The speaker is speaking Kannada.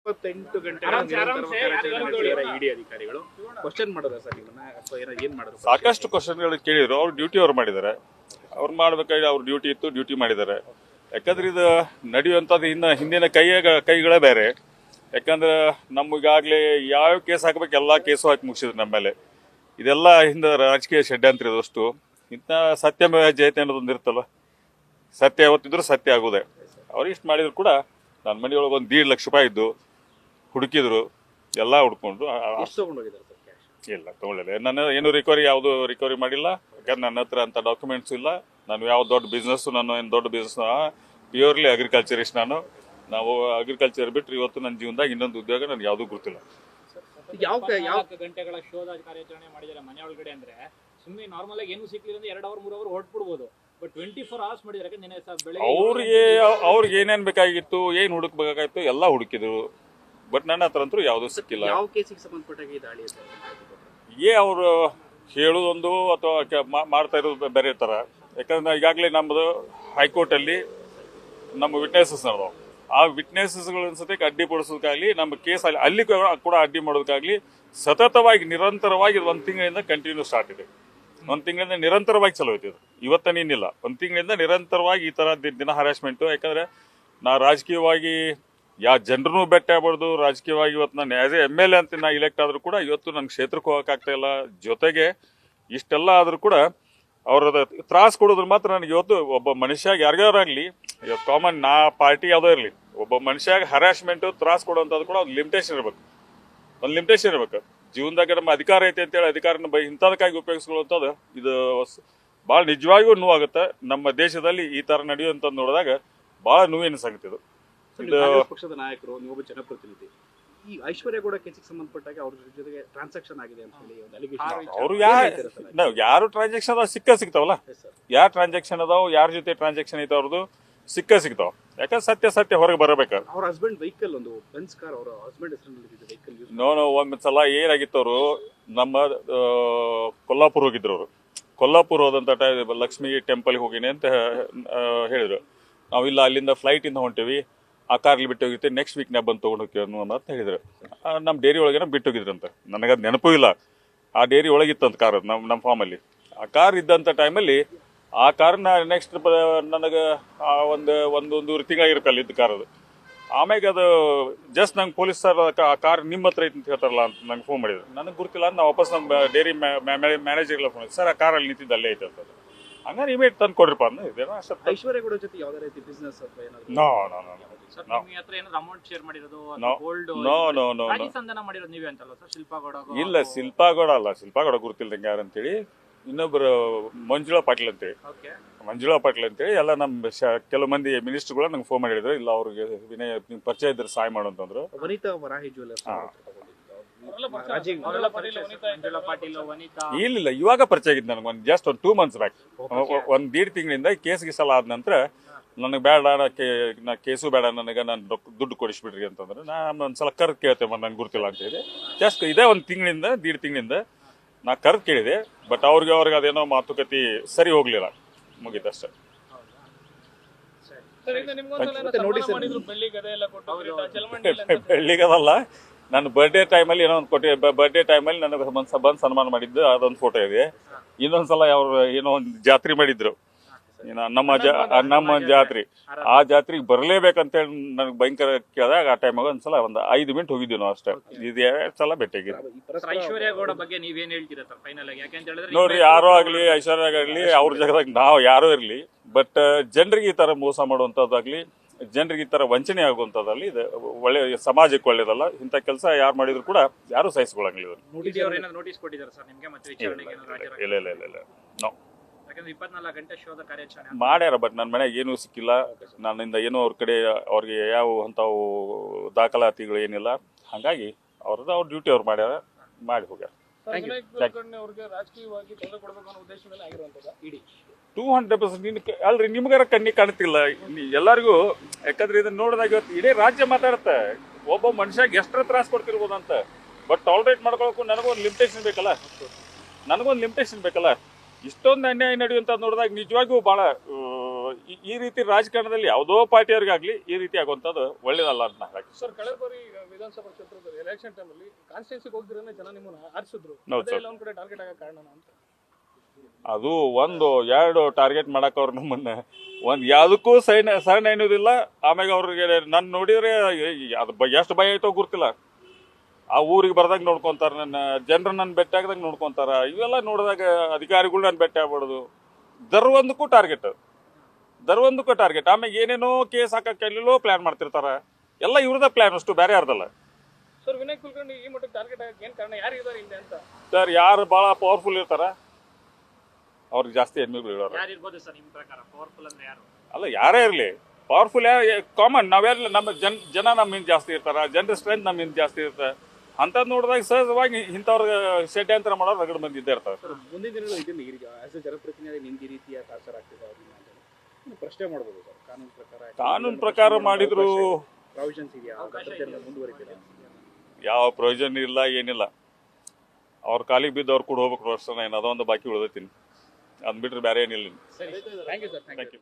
ಇಪ್ಪತ್ತೆಂಟು ಗಂಟೆ ಇಡಿ ಅಧಿಕಾರಿಗಳು. ಕ್ವಶನ್ ಮಾಡೋದ ಸರ್ ನಿಮ್ಮನ್ನ? ಅಥವಾ ಏನೋ ಏನ್ ಮಾಡೋದು ಸಾಕಷ್ಟು ಕ್ವಶನ್ಗಳು ಕೇಳಿದ್ರು. ಅವ್ರು ಡ್ಯೂಟಿ ಅವ್ರು ಮಾಡಿದ್ದಾರೆ. ಅವ್ರು ಮಾಡ್ಬೇಕಾಗಿ ಅವ್ರ ಡ್ಯೂಟಿ ಇತ್ತು ಡ್ಯೂಟಿ ಮಾಡಿದ್ದಾರೆ. ಯಾಕಂದ್ರೆ ಇದು ನಡೆಯುವಂಥದ್ದು ಇನ್ನ ಹಿಂದಿನ ಕೈಯ ಕೈಗಳೇ ಬೇರೆ. ಯಾಕಂದ್ರೆ ನಮಗಾಗ್ಲೇ ಯಾವ ಕೇಸ್ ಹಾಕ್ಬೇಕು ಎಲ್ಲ ಕೇಸು ಹಾಕಿ ಮುಗಿಸಿದ್ರು ನಮ್ಮ ಮೇಲೆ. ಇದೆಲ್ಲ ಹಿಂದೆ ರಾಜಕೀಯ ಷಡ್ಯಂತ್ರ ಇದಷ್ಟು ಇಂಥ ಸತ್ಯಮೇವ ಜಯತೆ ಅನ್ನೋದೊಂದು ಇರುತ್ತಲ್ಲ? ಸತ್ಯ ಯಾವತ್ತಿದ್ರು ಸತ್ಯ ಆಗೋದೆ ಅವ್ರು ಇಷ್ಟು ಮಾಡಿದ್ರು ಕೂಡ ನನ್ನ ಮನೆಯೊಳಗೆ ಒಂದು ದೀಡ್ ಲಕ್ಷ ರೂಪಾಯಿ ಇದ್ದು ಹುಡುಕಿದ್ರು ಎಲ್ಲ ಹುಡ್ಕೊಂಡು ಆ- ಆ- ಎಷ್ಟು ತಗೊಂಡೋಗಿದ್ದಾರೆ ಸರ್ ಕ್ಯಾಶ್ ಇಲ್ಲ ತಗೊಳ್ಳಿಲ್ಲ. ನಾನು ಏನು ರಿಕವರಿ ಯಾವುದು ರಿಕವರಿ ಮಾಡಿಲ್ಲ. ಯಾಕಂದ್ರೆ ನನ್ನ ಹತ್ರ ಅಂತ ಡಾಕ್ಯುಮೆಂಟ್ಸ್ ಇಲ್ಲ. ನಾನು ಯಾವ ದೊಡ್ಡ ಬಿಸ್ನೆಸ್ ನಾನು ಏನು ದೊಡ್ಡ ಬಿಸ್ನೆಸ್ ಪ್ಯೂರ್ಲಿ ಅಗ್ರಿಕಲ್ಚರಿಸ್ಟ್ ನಾನು. ನಾವು ಅಗ್ರಿಕಲ್ಚರ್ ಬಿಟ್ಟರೆ ಇವತ್ತು ನನ್ನ ಜೀವನದಾಗ ಇನ್ನೊಂದು ಉದ್ಯೋಗ ನನಗೆ ಯಾವುದೂ ಗೊತ್ತಿಲ್ಲ. ಯಾವ ಕ- ಯಾವ ನಾಲ್ಕು ಗಂಟೆಗಳ ಶೋಧ ಕಾರ್ಯಾಚರಣೆ ಮಾಡಿದ್ದಾರೆ ಮನೆ ಒಳಗಡೆ ಅಂದ್ರೆ ಸುಮ್ಮನೆ ನಾರ್ಮಲ್ ಆಗಿ ಏನು ಸಿಕ್ಲಿಲ್ಲ ಅಂದ್ರೆ ಎರಡು ಅವರ್ ಮೂರು ಅವರ್ ಹೊರಟ್ಬಿಡ್ಬೋದು. ಬಟ್ ಟ್ವೆಂಟಿ ಫೋರ್ ಅವರ್ಸ್ ಮಾಡಿದ್ರೆ ಯಾಕಂದ್ರೆ ನೆನ್ನೆ ಸಹ ಬೆಳಗ್ಗೆ ಅವ್ರಿಗೆ ಅವ್ರಿಗೆ ಏನೇನ್ ಬೇಕಾಗಿತ್ತು ಏನು ಹುಡುಕ್ಬೇಕಾಗಿತ್ತು ಎಲ್ಲ ಹುಡುಕಿದ್ರು. ಬಟ್ ನನ್ನ ಹತ್ರ ಅಂತೂ ಯಾವುದೂ ಸಿಕ್ಕಿಲ್ಲ. ಯಾವ ಕೇಸಿಗೆ ಸಂಬಂಧಪಟ್ಟಾಗ ಈ ದಾಳಿ ಅಂತ ಮಾಹಿತಿ ಕೊಟ್ರು? ಏ ಅವರು ಹೇಳೋದೊಂದು ಅಥವಾ ಮಾಡ್ತಾ ಇರೋದು ಬೇರೆ ಥರ ಯಾಕಂದ್ರೆ ಈಗಾಗಲೇ ನಮ್ಮದು ಹೈಕೋರ್ಟಲ್ಲಿ ನಮ್ಮ ವಿಟ್ನೆಸಸ್ ನಡೆದವು. ಆ ವಿಟ್ನೆಸಸ್ಗಳನ್ನ ಸತೇಕ ಅಡ್ಡಿ ಪಡಿಸೋದಕ್ಕಾಗಲಿ ನಮ್ಮ ಕೇಸ್ ಅಲ್ಲಿ ಅಲ್ಲಿ ಕೂಡ- ಅಡ್ಡಿ ಮಾಡೋದಕ್ಕಾಗಲಿ ಸತತವಾಗಿ ನಿರಂತರವಾಗಿ ಒಂದು ತಿಂಗಳಿಂದ ಕಂಟಿನ್ಯೂ ಸ್ಟಾರ್ಟ್ ಇದೆ. ಒಂದು ತಿಂಗಳಿಂದ ನಿರಂತರವಾಗಿ ಚಲೋ ಐತಿ ಇವತ್ತನೇನಿಲ್ಲ ಒಂದು ತಿಂಗಳಿಂದ ನಿರಂತರವಾಗಿ ಈ ಥರ ದಿನ ಹರಾಸ್ಮೆಂಟು ಯಾಕಂದರೆ ನಾ ರಾಜಕೀಯವಾಗಿ ಯಾವ ಜನರನ್ನೂ ಭೇಟಿ ಆಗ್ಬಾರ್ದು, ರಾಜಕೀಯವಾಗಿ ಇವತ್ತು ನಾನು as a M L A ಅಂತ ನಾ ಇಲೆಕ್ಟ್ ಆದರೂ ಕೂಡ ಇವತ್ತು ನನ್ನ ಕ್ಷೇತ್ರಕ್ಕೆ ಹೋಗೋಕ್ಕಾಗ್ತಾ ಇಲ್ಲ. ಜೊತೆಗೆ ಇಷ್ಟೆಲ್ಲ ಆದರೂ ಕೂಡ ಅವ್ರದ ತ್ರಾಸ ಕೊಡೋದ್ರ ಮಾತ್ರ ನನಗೆ ಇವತ್ತು ಒಬ್ಬ ಮನುಷ್ಯಾಗ ಯಾರ್ಯಾರಾಗಲಿ ಇವತ್ತು ಕಾಮನ್ ನಾ ಪಾರ್ಟಿ ಯಾವುದೋ ಇರಲಿ, ಒಬ್ಬ ಮನುಷ್ಯಾಗ ಹರಾಸ್ಮೆಂಟು ತ್ರಾಸ ಕೊಡೋಂಥದ್ದು ಕೂಡ ಒಂದು ಲಿಮಿಟೇಷನ್ ಇರಬೇಕು. ಒಂದು ಲಿಮಿಟೇಷನ್ ಇರಬೇಕು. ಜೀವನದಾಗ ನಮ್ಮ ಅಧಿಕಾರ ಐತೆ ಅಂತೇಳಿ ಅಧಿಕಾರನ ಬೈ ಇಂಥದಕ್ಕಾಗಿ ಉಪಯೋಗಿಸ್ಕೊಳ್ಳುವಂಥದ್ದು ಇದು ಭಾಳ ನಿಜವಾಗಿಯೂ ನೋವಾಗುತ್ತೆ. ನಮ್ಮ ದೇಶದಲ್ಲಿ ಈ ಥರ ನಡೆಯುವಂಥದ್ದು ನೋಡಿದಾಗ ಭಾಳ ನೋವಿನ ಸಂಗತಿ ಇದು. ಕಾಂಗ್ರೆಸ್ ಪಕ್ಷದ ನಾಯಕರು ನೀವೊಬ್ಬ ಜನಪ್ರತಿನಿಧಿ. ಈ ಐಶ್ವರ್ಯ ಕೂಡ ಕೇಸಿಗೆ ಸಂಬಂಧಪಟ್ಟಾಗ ಅವ್ರ ಜೊತೆಗೆ ಟ್ರಾನ್ಸಾಕ್ಷನ್ ಆಗಿದೆ ಅಂತ ಹೇಳಿ ಒಂದು ಅಲಿಗೇಷನ್ ಅವರು ಯಾರು ಯಾರು ಟ್ರಾನ್ಸಾಕ್ಷನ್ ಅದಾವ ಸಿಕ್ಕ ಸಿಗ್ತಾವಲ್ಲ? ಯಾರ ಟ್ರಾನ್ಸಾಕ್ಷನ್ ಅದಾವ ಯಾರ ಜೊತೆ ಟ್ರಾನ್ಸಾಕ್ಷನ್ ಐತೆ ಅವ್ರದ್ದು ಸಿಕ್ಕ ಸಿಗ್ತಾವ. ಯಾಕಂದ್ರೆ ಸತ್ಯ ಸತ್ಯ ಹೊರಗೆ ಬರಬೇಕು. ಅವ್ರ ಹಸ್ಬೆಂಡ್ ವೆಹಿಕಲ್ ಒಂದು ಬೆನ್ಸ್ ಕಾರ್ ಅವರ ಹಸ್ಬೆಂಡ್ ಹೆಸರಿನಲ್ಲಿ ವೆಹಿಕಲ್ ನೋ ನೋ ಒಂದು ಸಲ ಏನಾಗಿತ್ತು ಅವರು ನಮ್ಮ ಕೊಲ್ಲಾಪುರ ಹೋಗಿದ್ರು ಅವರು. ಕೊಲ್ಲಾಪುರ ಹೋದಂಥ ಟೈಮ್ ಲಕ್ಷ್ಮಿ ಟೆಂಪಲ್ಗೆ ಹೋಗಿನಿ ಅಂತ ಹೇಳಿದ್ರು. ನಾವಿಲ್ಲ ಅಲ್ಲಿಂದ ಫ್ಲೈಟಿಂದ ಹೊಂಟಿವಿ. ಆ ಕಾರ್ಲಿ ಬಿಟ್ಟು ಹೋಗಿತ್ತು ನೆಕ್ಸ್ಟ್ ವೀಕ್ ನಾ ಬಂದು ತೊಗೊಂಡು ಹೋಗ್ತೀವಿ ಅನ್ನೋ ಅಂತ ಹೇಳಿದ್ರು. ನಮ್ಮ ಡೇರಿ ಒಳಗೇನ ಬಿಟ್ಟು ಹೋಗಿದ್ರಂತ. ನನಗದು ನೆನಪೂ ಇಲ್ಲ. ಆ ಡೇರಿ ಒಳಗಿತ್ತಂತ ಕಾರ್ ನಮ್ಮ ನಮ್ಮ ಫಾರ್ಮಲ್ಲಿ ಆ ಕಾರ್ ಇದ್ದಂಥ ಟೈಮಲ್ಲಿ ಆ ಕಾರನ್ನ ನೆಕ್ಸ್ಟ್ ನನಗೆ ಆ ಒಂದು ಒಂದು ತಿಂಗಳು ತಿಂಗಳಾಗಿರ್ಬೇಕು ಅಲ್ಲಿ ಇದ್ದ ಕಾರ್ ಅದು. ಆಮ್ಯಾಗ ಅದು ಜಸ್ಟ್ ನಂಗೆ ಪೊಲೀಸ್ ಸರ್ ಆ ಕಾರ್ ನಿಮ್ಮ ಹತ್ರ ಐತೆ ಅಂತ ಹೇಳ್ತಾರಲ್ಲ ಅಂತ ನಂಗೆ ಫೋನ್ ಮಾಡಿದ್ರು. ನನಗೆ ಗುರುತಿಲ್ಲ ಅಂತ ನಾ ವಾಪಸ್ ನಮ್ಮ ಡೈರಿ ಮ್ಯಾನೇಜರ್ಗೆಲ್ಲ ಫೋನ್ ಸರ್ ಆ ಕಾರಲ್ಲಿ ನಿಂತಿದ್ದು ಅಲ್ಲೇ ಐತೆ ಅಂತ ಹಂಗಾರೆ ಇಮೇಟ್ ತಂದು ಕೊಡ್ರಿಪ್ಪ ಅಂದ್ರೆ ಇದೇನೋ ಅಷ್ಟೇ ಐಶ್ವರ್ಯ ಗೌಡ ಜೊತೆ ಯಾವ್ದಾರ ರೀತಿ ಬಿಸ್ನೆಸ್ ಅಥವಾ ಏನಾದ್ರು no no no sir No. ನಿಮ್ಗೆ ಹತ್ರ ಏನಾದ್ರು ಅಮೌಂಟ್ ಶೇರ್ ಮಾಡಿರೋದು No. Gold no no no ರಾಜಿ ಸಂಧಾನ ಮಾಡಿರೋದು ನೀವೇ ಅಂತಲ್ಲ ಸರ್ ಶಿಲ್ಪಾ ಗೌಡ ಇಲ್ಲ ಶಿಲ್ಪಾಗೌಡ ಅಲ್ಲ ಶಿಲ್ಪಾಗೌಡ ಗುರುತಿಲ್ಲ ನಂಗೆ ಯಾರಂತೇಳಿ ಇನ್ನೊಬ್ರು ಮಂಜುಳಾ ಪಾಟೀಲ್ ಅಂತೇಳಿ ಓಕೆ ಮಂಜುಳಾ ಪಾಟೀಲ್ ಅಂತೇಳಿ ಎಲ್ಲ ನಮ್ಮ ಶ ಕೆಲವು ಮಂದಿ ಮಿನಿಸ್ಟ್ರುಗಳು ನಂಗೆ ಫೋನ್ ಮಾಡಿದ್ರು ಇಲ್ಲ ಅವ್ರಿಗೆ ವಿನಯ ನಿಮ್ಗೆ ಪರಿಚಯ ಇದ್ರೆ ಸಹಾಯ ಮಾಡು ಅಂತಂದ್ರು ವನಿತಾ ವರಾಹಿ ಜ್ಯುವೆಲರ್ಸ್ ಹಾ. ರಾಜೀವ್ ಅವರೆಲ್ಲ ಪರಿಚಯ, ಮಂಜುಳಾ ಪಾಟೀಲ್ ವನಿತಾ ಇಲ್ಲ ಇವಾಗ ಪರಿಚಯ ಆಗಿದ್ದು ನನಗೆ ಒಂದು ಜಸ್ಟ್ ಒಂದು ಟೂ ಮಂತ್ಸ್ ಬ್ಯಾಕ್ ಒಂದು ದೀಡ್ ತಿಂಗಳಿಂದ ಕೇಸ್ ಗಿಸಲ ಆದ ನಂತರ ನನಗೆ ಬೇಡ ನಾ ಕೇಸು ಬೇಡ ನನಗೆ ನಾನು ದುಡ್ಡು ಕೊಡಿಸ್ಬಿಡ್ರಿ ಅಂತಂದ್ರೆ ನಾನು ಒಂದ್ಸಲ ಕರ್ದು ಕೇಳ್ತೇವೆ ನಂಗೆ ಗುರ್ತಿಲ್ಲ ಅಂತ ಹೇಳಿ. ಜಸ್ಟ್ ಇದೇ ಒಂದು ತಿಂಗಳಿಂದ ದೀಡ್ ತಿಂಗಳಿಂದ ನಾ ಕರೆದು ಕೇಳಿದೆ ಬಟ್ ಅವ್ರಿಗೆ ಅವ್ರಿಗೆ ಅದೇನೋ ಮಾತುಕತೆ ಸರಿ ಹೋಗ್ಲಿಲ್ಲ. ಮುಗೀತಷ್ಟೇ ಅಷ್ಟೇ. ನೋಡಿ ಸರ್ ಬೆಳ್ಳಿಗದಲ್ಲ? ನನ್ನ ಬರ್ಡೇ ಟೈಮಲ್ಲಿ ಏನೋ ಒಂದು ಕೊಟ್ಟಿ ಬರ್ಡೇ ಟೈಮಲ್ಲಿ ನನಗೆ ಒಂದು ಬಂದು ಸನ್ಮಾನ ಮಾಡಿದ್ದು ಅದೊಂದು ಫೋಟೋ ಇದೆ. ಇನ್ನೊಂದ್ಸಲ ಅವ್ರು ಏನೋ ಒಂದು ಜಾತ್ರೆ ಮಾಡಿದ್ರು. ಏನೋ ನಮ್ಮ ಜಾ ನಮ್ಮ ಜಾತ್ರೆ. ಆ ಜಾತ್ರೆಗೆ ಬರಲೇಬೇಕಂತೇಳಿ ನನಗೆ ಭಯಂಕರ ಕೇಳಿದಾಗ ಆ ಟೈಮಾಗ ಒಂದ್ಸಲ ಒಂದು ಐದು ಮಿನಿಟ್ ಹೋಗಿದ್ವಿ ನಾವು ಅಷ್ಟೇ. ಇದು ಎರಡು ಸಲ ಭೇಟಿಯಾಗಿದ್ದು. ಈ ಐಶ್ವರ್ಯ ಗೌಡ ಬಗ್ಗೆ ನೀವೇನ್ ಹೇಳ್ತೀರಾ ಸರ್ ಫೈನಲ್ ಆಗಿ? ಯಾಕೆಂತ ಹೇಳಿದ್ರೆ ನೋಡ್ರಿ ಯಾರೋ ಆಗ್ಲಿ ಐಶ್ವರ್ಯ ಆಗಲಿ ಅವ್ರ ಜಾಗದಾಗ ನಾವು ಯಾರೋ ಇರಲಿ ಬಟ್ ಜನರಿಗೆ ಈ ತರ ಮೋಸ ಮಾಡುವಂಥದ್ದಾಗ್ಲಿ ಜನರಿಗೆ ಈ ಥರ ವಂಚನೆ ಆಗುವಂಥದ್ದಲ್ಲಿ ಇದು ಒಳ್ಳೆ ಸಮಾಜಕ್ಕೆ ಒಳ್ಳೇದಲ್ಲ. ಇಂಥ ಕೆಲಸ ಯಾರು ಮಾಡಿದ್ರು ಕೂಡ ಯಾರು ಸಹಿಸ್ಕೊಳ್ಳಂಗಿಲ್ಲ ನೋಟಿಸ್ ಕೊಟ್ಟಿದ್ದಾರೆ ಸರ್. ನಿಮ್ಗೆ ಮತ್ತೆ ವಿಚಾರಣೆಗೆ ಏನಾದ್ರು ಹಾಜರಾಗಿ ಇಲ್ಲ ಇಲ್ಲ ಇಲ್ಲ ಇಲ್ಲ. ನೋ ಯಾಕಂದ್ರೆ ಇಪ್ಪತ್ನಾಲ್ಕು ಗಂಟೆ ಶೋಧ ಕಾರ್ಯಾಚರಣೆ ಮಾಡ್ಯಾರ ಬಟ್ ನನ್ನ ಮನೆಗೆ ಏನೂ ಸಿಕ್ಕಿಲ್ಲ. ನನ್ನಿಂದ ಏನೂ ಅವ್ರ ಕಡೆ ಅವ್ರಿಗೆ ಯಾವ ಅಂಥವು ದಾಖಲಾತಿಗಳು ಏನಿಲ್ಲ. ಹಾಗಾಗಿ ಅವ್ರದ್ದು ಅವ್ರ ಡ್ಯೂಟಿ ಅವ್ರು ಮಾಡ್ಯಾರ ಮಾಡಿ ಹೋಗ್ಯಾರ. ಟೂ ಹಂಡ್ರೆಡ್ ಪರ್ಸೆಂಟ್ ಅಲ್ರಿ ನಿಮ್ಗಾರ ಕಣ್ಣಿ ಕಾಣ್ತಿಲ್ಲ. ಎಲ್ಲರಿಗೂ ಯಾಕಂದ್ರೆ ಇದನ್ನ ನೋಡಿದಾಗ ಇವತ್ತು ಇಡೀ ರಾಜ್ಯ ಮಾತಾಡುತ್ತೆ. ಒಬ್ಬ ಮನುಷ್ಯಗೆ ಎಷ್ಟರ ತ್ರಾಸ ಕೊಡ್ತಿರ್ಬೋದು ಅಂತ ಬಟ್ ಟಾಲರೇಟ್ ಮಾಡ್ಕೊಳಕ್ಕೂ ನನಗೊಂದು ಲಿಮಿಟೇಷನ್ ಬೇಕಲ್ಲ. ನನಗೊಂದು ಲಿಮಿಟೇಷನ್ ಬೇಕಲ್ಲ. ಇಷ್ಟೊಂದು ಅನ್ಯಾಯ ನಡೆಯುವಂತ ನೋಡಿದಾಗ ನಿಜವಾಗಿಯೂ ಬಹಳ ಈ- ರೀತಿ ರಾಜಕಾರಣದಲ್ಲಿ ಯಾವುದೋ ಪಾರ್ಟಿಯವ್ರಿಗಾಗ್ಲಿ ಈ ರೀತಿ ಆಗುವಂಥದ್ದು ಒಳ್ಳೇದಲ್ಲ ಅಂತ ನಾನು. ಸರ್ ಕಳೆದ ಬಾರಿ ವಿಧಾನಸಭಾ ಕ್ಷೇತ್ರದಲ್ಲಿ ಎಲೆಕ್ಷನ್ ಟೈಮಲ್ಲಿ ಕಾನ್ಸ್ಟಿಟ್ಯೂನ್ಸಿಗೆ ಹೋಗಿದ್ರೆ ಜನ ನಿಮ್ಮನ್ನ ಆರಿಸಿದ್ರು. ಒಂದ್ ಕಡೆ ಟಾರ್ಗೆಟ್ ಆಗ ಕಾರಣ ಅಂತ. ಅದು ಒಂದು ಎರಡು ಟಾರ್ಗೆಟ್ ಮಾಡಕ್ ಅವ್ರು ನಮ್ಮನ್ನ. ಒಂದು ಯಾವ್ದಕ್ಕೂ ಸೈನ್ ಸೈನ್ ಎನ್ನುವುದಿಲ್ಲ ಆಮ್ಯಾಗ ಅವ್ರಿಗೆ ನನ್ನ ನೋಡಿದ್ರೆ ಅದು ಬ- ಎಷ್ಟು ಭಯ ಆಯ್ತೋ ಗೊತ್ತಿಲ್ಲ. ಆ ಊರಿಗೆ ಬರ್ದಾಗ ನೋಡ್ಕೊತಾರೆ ನನ್ನ ಜನರು ನನ್ನ ಭೇಟಿ ಆಗ್ದಂಗೆ ನೋಡ್ಕೊತಾರೆ. ಇವೆಲ್ಲ ನೋಡಿದಾಗ ಅಧಿಕಾರಿಗಳು ನನ್ನ ಭೇಟಿ ಆಗ್ಬಾರ್ದು. ದರ್ವೊಂದಕ್ಕೂ ಟಾರ್ಗೆಟ್ ದರ್ವೊಂದಕ್ಕೂ ಟಾರ್ಗೆಟ್ ಆಮೇಲೆ ಏನೇನೋ ಕೇಸ್ ಹಾಕಕ್ಕೆ ಎಲ್ಲೆಲ್ಲೋ ಪ್ಲಾನ್ ಮಾಡ್ತಿರ್ತಾರೆ. ಎಲ್ಲ ಇವ್ರದ ಪ್ಲಾನ್ ಅಷ್ಟು ಬೇರೆ ಯಾರ್ದಲ್ಲ. ಸರ್ ವಿನಯ್ ಕುಲಕರ್ಣಿ ಈ ಮಟ್ಟಕ್ಕೆ ಟಾರ್ಗೆಟ್ ಆಗಕ್ಕೆ ಏನು ಕಾರಣ? ಯಾರು ಇದ್ದಾರೆ ಹಿಂದೆ ಅಂತ? ಸರ್ ಯಾರು ಭಾಳ ಪವರ್ಫುಲ್ ಇರ್ತಾರ. ಅವ್ರಿಗೆ ಜಾಸ್ತಿ ಹೆಣ್ಮಕ್ಳು ಇರೋರು. ಯಾರು ಇರ್ಬೋದು ಸರ್ ನಿಮ್ ಪ್ರಕಾರ? ಪವರ್ಫುಲ್ ಅಂದ್ರೆ ಯಾರು? ಅಲ್ಲ ಯಾರೇ ಇರಲಿ. ಪವರ್ಫುಲ್ ಕಾಮನ್ ನಾವೆಲ್ಲ ನಮ್ಮ ಜನ ಜನ ನಮ್ಮಿಂದ ಜಾಸ್ತಿ ಇರ್ತಾರ. ಜನರ ಸ್ಟ್ರೆಂತ್ ನಮ್ಮಿಂದ ಜಾಸ್ತಿ ಇರ್ತಾರೆ ಅಂಥದ್ದು ನೋಡಿದಾಗ ಸಹಜವಾಗಿ ಇಂಥವ್ರ ಷಡ್ಯಂತ್ರ ಮಾಡೋರು ರಗಡ್ ಮಂದಿ ಇದ್ದೇ ಇರ್ತಾರೆ. ಸರ್ ಮುಂದಿನ ದಿನಗಳು ಇದನ್ನ ಈಗ ಆಸ್ ಎ ಜನಪ್ರತಿನಿಧಿ ನಿಮ್ಗೆ ಈ ರೀತಿಯ ಟಾರ್ಚರ್ ಆಗ್ತಿದೆ ಅವ್ರನ್ನ ಪ್ರಶ್ನೆ ಮಾಡ್ಬೋದು ಸರ್. ಕಾನೂನು ಪ್ರಕಾರ ಕಾನೂನು ಪ್ರಕಾರ ಮಾಡಿದ್ರು ಪ್ರಾವಿಷನ್ಸ್ ಇದೆಯಾ? ಮುಂದುವರಿತೀರಾ? ಯಾವ ಪ್ರಯೋಜನ ಇಲ್ಲ ಏನಿಲ್ಲ. ಅವ್ರ ಕಾಲಿಗೆ ಬಿದ್ದು ಅವ್ರು ಕೂಡ ಹೋಗ್ಬೇಕು ವರ್ಷ ಏನು ಅದೊಂದು ಬಾಕಿ ಉಳಿದೈತೀನಿ ಅದ್ ಬಿಟ್ರೆ ಬೇರೆ ಏನಿಲ್ಲ. ಸರಿ. Thank you sir thank you